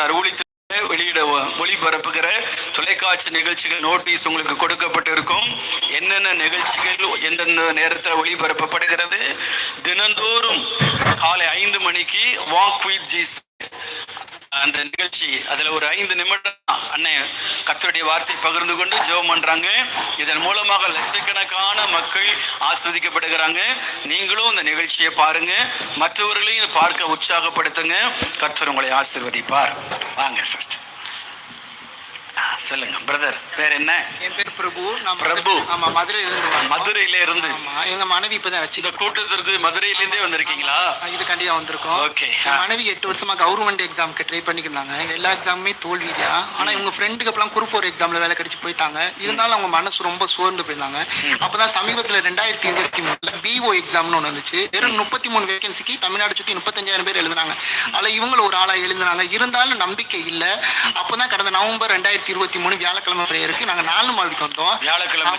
இருக்கிறார் ஊழித்து வெளியிட ஒளிபரப்புகிற தொலைக்காட்சி நிகழ்ச்சிகள் நோட்டீஸ் உங்களுக்கு கொடுக்கப்பட்டிருக்கும். என்னென்ன நிகழ்ச்சிகள் எந்தெந்த நேரத்தில் ஒளிபரப்பப்படுகிறது? தினந்தோறும் காலை ஐந்து மணிக்கு வாக் வித் ஜீஸ் அந்த நிகழ்ச்சி அதுல ஒரு ஐந்து நிமிடம் அண்ணன் கத்தருடைய வார்த்தை பகிர்ந்து கொண்டு ஜெபம் பண்றாங்க. இதன் மூலமாக லட்சக்கணக்கான மக்கள் ஆஸ்வதிக்கப்படுகிறாங்க. நீங்களும் இந்த நிகழ்ச்சியை பாருங்க. மற்றவர்களையும் பார்க்க உற்சாகப்படுத்துங்க. கத்தர் உங்களை ஆசிர்வதிப்பார். வாங்க சிஸ்டர் சொல்லுங்க பிரதர் வேற என்ன? என் பேர் பிரபு. நான் பிரபு. ஆமா மதுரையில இருந்து. மதுரையில இருந்து எங்க மனைவி இப்பதான் வச்சு இந்த கூட்டத்திற்கு மதுரையிலேருந்தே வந்திருக்கீங்களா? இது கண்டிப்பா வந்திருக்கோம். என் மனைவி எட்டு வருஷமா கவர்மெண்ட் எக்ஸாம்க்கு ட்ரை பண்ணிக்கிறாங்க எல்லா எக்ஸாமுமே தோல்வியா ஆனா இவங்க ஃப்ரெண்டுக்கு அப்பெல்லாம் குரூப் எக்ஸாம்ல வேலை கிடைச்சு போயிட்டாங்க. இருந்தாலும் அவங்க மனசு ரொம்ப சோர்ந்து போயிருந்தாங்க. அப்பதான் சமீபத்துல ரெண்டாயிரத்தி இருபத்தி மூணுல பிஓ எக்ஸாம்னு ஒன்று வந்துச்சு வெறும் முப்பத்தி மூணு வேகன்சிக்கு தமிழ்நாடு சுத்தி முப்பத்தஞ்சாயிரம் பேர் எழுதுனாங்க. அதுல இவங்களும் ஒரு ஆளா எழுதுனாங்க. இருந்தாலும் நம்பிக்கை இல்ல. அப்பதான் கடந்த நவம்பர் ரெண்டாயிரத்தி இருபத்தி மூணு வியாழக்கிழமை பிரேயருக்கு நாங்க நாலு மாதத்துக்கு வந்தோம். வியாழக்கிழமை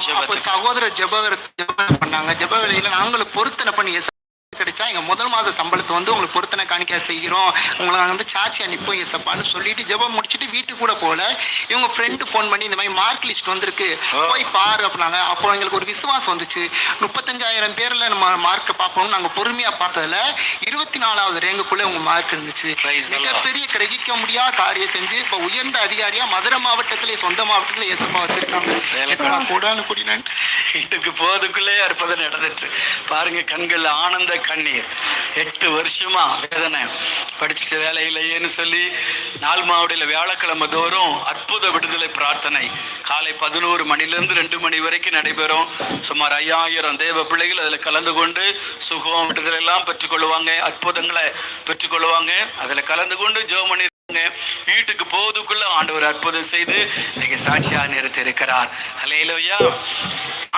ஜெப ஜெப பண்ணாங்க. ஜெப வேலையில நாங்களும் பொருத்தனை பண்ணி எஸ் கிடைச்சா எங்க முதல் மாத சம்பளத்தை வந்து உங்களுக்கு பொருத்தனை காணிக்க செய்கிறோம். உங்களை நாங்க வந்து சாட்சி அனுப்போம் எஸ்அப்பான்னு சொல்லிட்டு ஜெபம் முடிச்சிட்டு வீட்டுக்கு கூட போல இவங்க ஃப்ரெண்டு ஃபோன் பண்ணி இந்த மாதிரி மார்க் லிஸ்ட் வந்திருக்கு. போய் பாரு அப்படின்னாங்க. அப்போ எங்களுக்கு ஒரு விசுவாசம் வந்துச்சு. முப்பத்தஞ்சாயிரம் பேர்ல நம்ம மார்க்கை பார்ப்போம் நாங்க பொறுமையா பார்த்ததுல இருபத்தி நாலாவது ரேங்குக்குள்ள உங்க மார்க் இருந்துச்சு. மிகப்பெரிய கிரகிக்க முடியாத காரியம் செஞ்சு இப்ப உயர்ந்த அதிகாரியா மதுரை மாவட்டத்திலே சொந்த மாவட்டத்துல எஸ்எப்பா வச்சிருக்காங்க. வேலை எஸ்எப்பா கூடானு கூடி நன்றி வீட்டுக்கு போவதுக்குள்ளே அற்புதம் நடந்துச்சு. பாருங்க கண்கள் ஆனந்த கண்ணீர் எட்டு வருஷமா வேதனை. படிச்சுட்டு வேலை இல்லையேன்னு சொல்லி நாள் மாவடியில் வியாழக்கிழமை தோறும் அற்புத விடுதலை பிரார்த்தனை. காலை பதினோரு மணிலேருந்து ரெண்டு மணி வரைக்கும் நடைபெறும். சுமார் ஐயாயிரம் தேவ பிள்ளைகள் அதில் கலந்து கொண்டு சுகம் விடுதலை எல்லாம் பெற்றுக்கொள்வாங்க. அற்புதங்களை பெற்றுக்கொள்வாங்க. அதில் கலந்து கொண்டு ஜோமணி வீட்டுக்கு போவதுக்குள்ள ஆண்டவர் அற்புதம் செய்து இன்னைக்கு சாட்சியா நிறுத்தி இருக்கிறார்.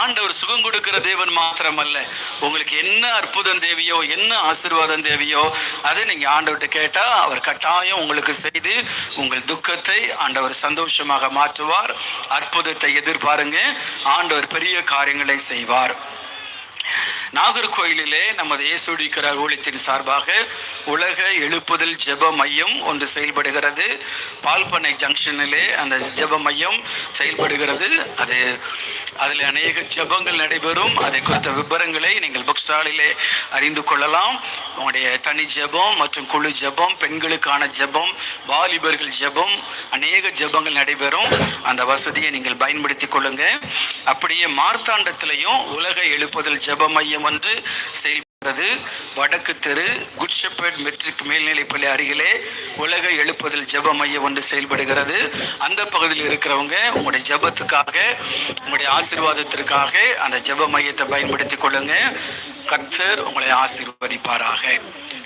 ஆண்டவர் சுகம் கொடுக்கிற தேவன் மாத்திரம் அல்ல உங்களுக்கு என்ன அற்புதம் தேவையோ என்ன ஆசீர்வாதம் தேவையோ அதை நீங்க ஆண்டவர்கிட்ட கேட்டா அவர் கட்டாயம் உங்களுக்கு செய்து உங்கள் துக்கத்தை ஆண்டவர் சந்தோஷமாக மாற்றுவார். அற்புதத்தை எதிர்பாருங்க. ஆண்டவர் பெரிய காரியங்களை செய்வார். நாகர்கோயிலிலே நமது இயேசுடிக்கிறார் ஊழியத்தின் சார்பாக உலக எழுப்புதல் ஜெப மையம் ஒன்று செயல்படுகிறது. பால்பனை ஜங்ஷனிலே அந்த ஜெப மையம் செயல்படுகிறது. அது அதில் அநேக ஜெபங்கள் நடைபெறும். அதை குறித்த விபரங்களை நீங்கள் புக் ஸ்டாலிலே அறிந்து கொள்ளலாம். உங்களுடைய தனி ஜெபம் மற்றும் குழு ஜெபம் பெண்களுக்கான ஜெபம் வாலிபர்கள் ஜெபம் அநேக ஜெபங்கள் நடைபெறும். அந்த வசதியை நீங்கள் பயன்படுத்திக் கொள்ளுங்க. அப்படியே மார்த்தாண்டத்திலையும் உலக எழுப்புதல் ஜப மையம் ஒன்று செயல்படுகிறது வடக்கு தெரு குட் மெட்ரிக் மேல்நிலைப்பள்ளி அருகிலே உலக எழுப்புதல் ஜெப மையம் ஒன்று செயல்படுகிறது. அந்த பகுதியில் இருக்கிறவங்க உங்களுடைய ஜெபத்துக்காக உங்களுடைய ஆசீர்வாதத்திற்காக அந்த ஜெப மையத்தை பயன்படுத்திக் கொள்ளுங்க. கத்தர் உங்களை ஆசீர்வதிப்பாராக.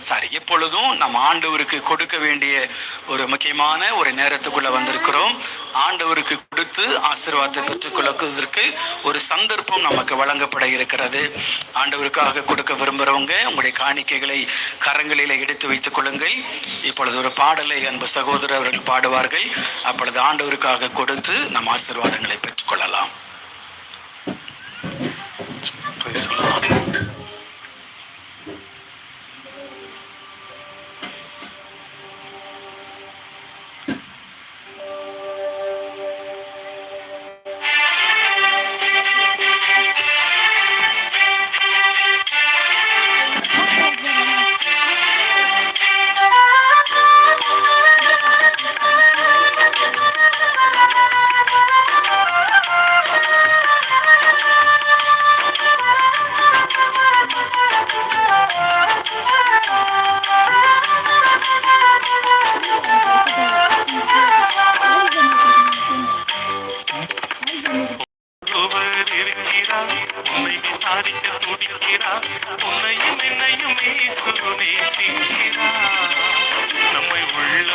சரி எப்பொழுதும் நம்ம ஆண்டவருக்கு கொடுக்க வேண்டிய ஒரு முக்கியமான ஒரு நேரத்துக்குள்ள வந்திருக்கிறோம். ஆண்டவருக்கு கொடுத்து ஆசீர்வாதத்தை பெற்றுக்கொள்வதற்கு ஒரு சந்தர்ப்பம் நமக்கு வழங்கப்பட இருக்கிறது. ஆண்டவருக்காக கொடுக்க விரும்புகிறவங்க உங்களுடைய காணிக்கைகளை கரங்களில் எடுத்து வைத்துக் கொள்ளுங்கள். இப்பொழுது ஒரு பாடலை அன்பு சகோதரர்கள் பாடுவார்கள். அப்பொழுது ஆண்டவருக்காக கொடுத்து நம் ஆசீர்வாதங்களை பெற்றுக்கொள்ளலாம். உலகுமே சிங்கிறா நம்மை உள்ள